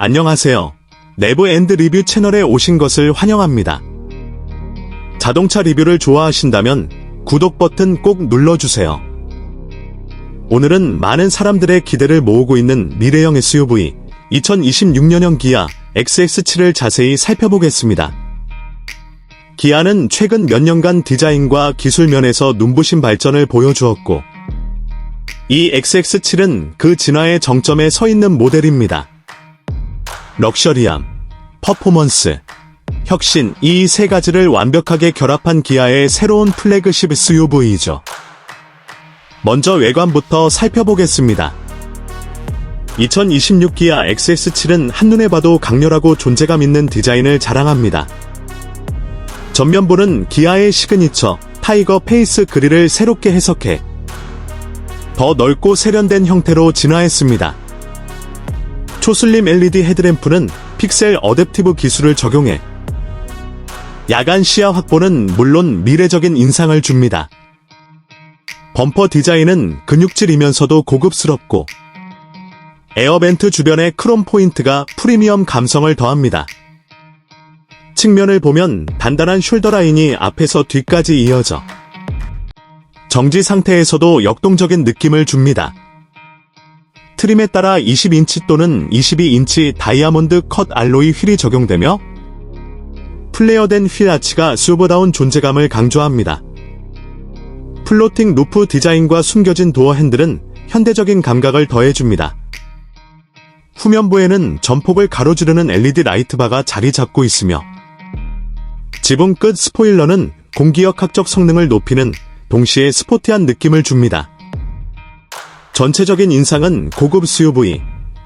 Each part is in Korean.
안녕하세요. 내부 앤드 리뷰 채널에 오신 것을 환영합니다. 자동차 리뷰를 좋아하신다면 구독 버튼 꼭 눌러주세요. 오늘은 많은 사람들의 기대를 모으고 있는 미래형 SUV 2026년형 기아 XX7을 자세히 살펴보겠습니다. 기아는 최근 몇 년간 디자인과 기술 면에서 눈부신 발전을 보여주었고, 이 XX7은 그 진화의 정점에 서 있는 모델입니다. 럭셔리함, 퍼포먼스, 혁신 이 세 가지를 완벽하게 결합한 기아의 새로운 플래그십 SUV이죠. 먼저 외관부터 살펴보겠습니다. 2026 기아 XS7은 한눈에 봐도 강렬하고 존재감 있는 디자인을 자랑합니다. 전면부는 기아의 시그니처 타이거 페이스 그릴을 새롭게 해석해 더 넓고 세련된 형태로 진화했습니다. 초슬림 LED 헤드램프는 픽셀 어댑티브 기술을 적용해 야간 시야 확보는 물론 미래적인 인상을 줍니다. 범퍼 디자인은 근육질이면서도 고급스럽고 에어벤트 주변의 크롬 포인트가 프리미엄 감성을 더합니다. 측면을 보면 단단한 숄더 라인이 앞에서 뒤까지 이어져 정지 상태에서도 역동적인 느낌을 줍니다. 트림에 따라 20인치 또는 22인치 다이아몬드 컷 알로이 휠이 적용되며 플레어된 휠 아치가 수보다운 존재감을 강조합니다. 플로팅 루프 디자인과 숨겨진 도어 핸들은 현대적인 감각을 더해줍니다. 후면부에는 전폭을 가로지르는 LED 라이트바가 자리 잡고 있으며 지붕 끝 스포일러는 공기역학적 성능을 높이는 동시에 스포티한 느낌을 줍니다. 전체적인 인상은 고급 SUV,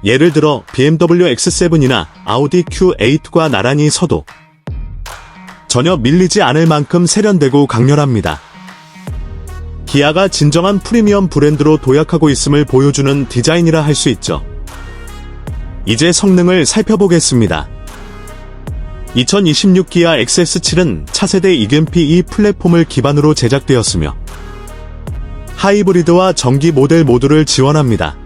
예를 들어 BMW X7이나 아우디 Q8과 나란히 서도 전혀 밀리지 않을 만큼 세련되고 강렬합니다. 기아가 진정한 프리미엄 브랜드로 도약하고 있음을 보여주는 디자인이라 할 수 있죠. 이제 성능을 살펴보겠습니다. 2026 기아 XS7은 차세대 EMP2 플랫폼을 기반으로 제작되었으며 하이브리드와 전기 모델 모두를 지원합니다.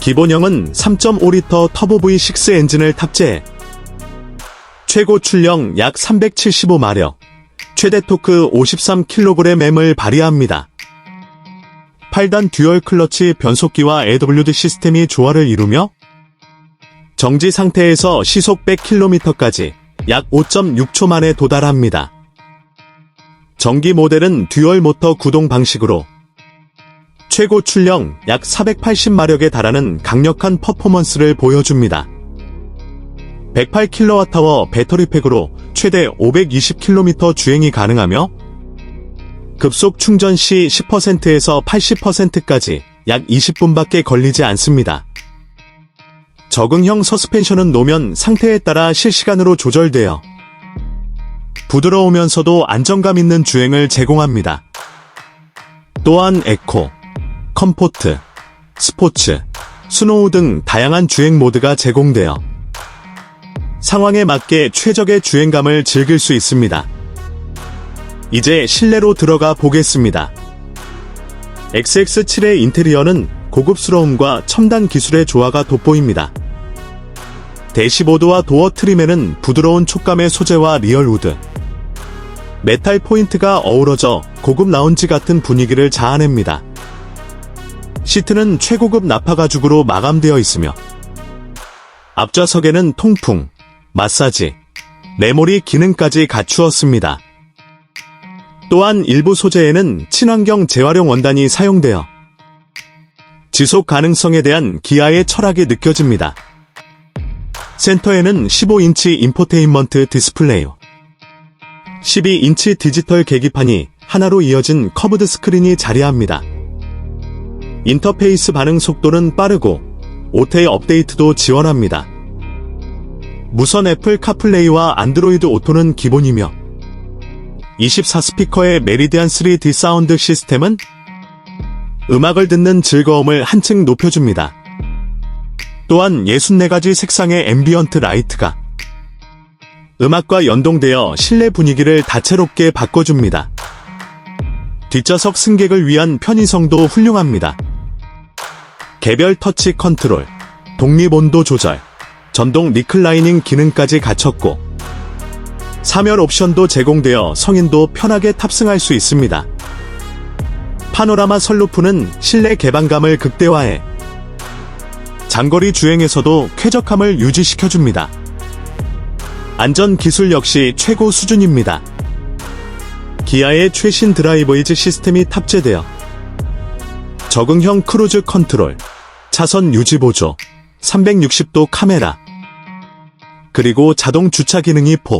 기본형은 3.5리터 터보 V6 엔진을 탑재해 최고 출력 약 375마력, 최대 토크 53kgm을 발휘합니다. 8단 듀얼 클러치 변속기와 AWD 시스템이 조화를 이루며 정지 상태에서 시속 100km까지 약 5.6초 만에 도달합니다. 전기 모델은 듀얼 모터 구동 방식으로 최고 출력 약 480마력에 달하는 강력한 퍼포먼스를 보여줍니다. 108kWh 배터리팩으로 최대 520km 주행이 가능하며 급속 충전 시 10%에서 80%까지 약 20분밖에 걸리지 않습니다. 적응형 서스펜션은 노면 상태에 따라 실시간으로 조절되어 부드러우면서도 안정감 있는 주행을 제공합니다. 또한 에코, 컴포트, 스포츠, 스노우 등 다양한 주행 모드가 제공되어 상황에 맞게 최적의 주행감을 즐길 수 있습니다. 이제 실내로 들어가 보겠습니다. XX7의 인테리어는 고급스러움과 첨단 기술의 조화가 돋보입니다. 대시보드와 도어 트림에는 부드러운 촉감의 소재와 리얼우드, 메탈 포인트가 어우러져 고급 라운지 같은 분위기를 자아냅니다. 시트는 최고급 나파 가죽으로 마감되어 있으며 앞좌석에는 통풍, 마사지, 메모리 기능까지 갖추었습니다. 또한 일부 소재에는 친환경 재활용 원단이 사용되어 지속 가능성에 대한 기아의 철학이 느껴집니다. 센터에는 15인치 인포테인먼트 디스플레이, 12인치 디지털 계기판이 하나로 이어진 커브드 스크린이 자리합니다. 인터페이스 반응 속도는 빠르고 5태 업데이트도 지원합니다. 무선 애플 카플레이와 안드로이드 오토는 기본이며 24스피커의 메리디안 3D 사운드 시스템은 음악을 듣는 즐거움을 한층 높여줍니다. 또한 64가지 색상의 앰비언트 라이트가 음악과 연동되어 실내 분위기를 다채롭게 바꿔줍니다. 뒷좌석 승객을 위한 편의성도 훌륭합니다. 개별 터치 컨트롤, 독립 온도 조절, 전동 리클라이닝 기능까지 갖췄고 3열 옵션도 제공되어 성인도 편하게 탑승할 수 있습니다. 파노라마 선루프는 실내 개방감을 극대화해 장거리 주행에서도 쾌적함을 유지시켜줍니다. 안전 기술 역시 최고 수준입니다. 기아의 최신 드라이버이즈 시스템이 탑재되어 적응형 크루즈 컨트롤, 차선 유지 보조, 360도 카메라, 그리고 자동 주차 기능이 포,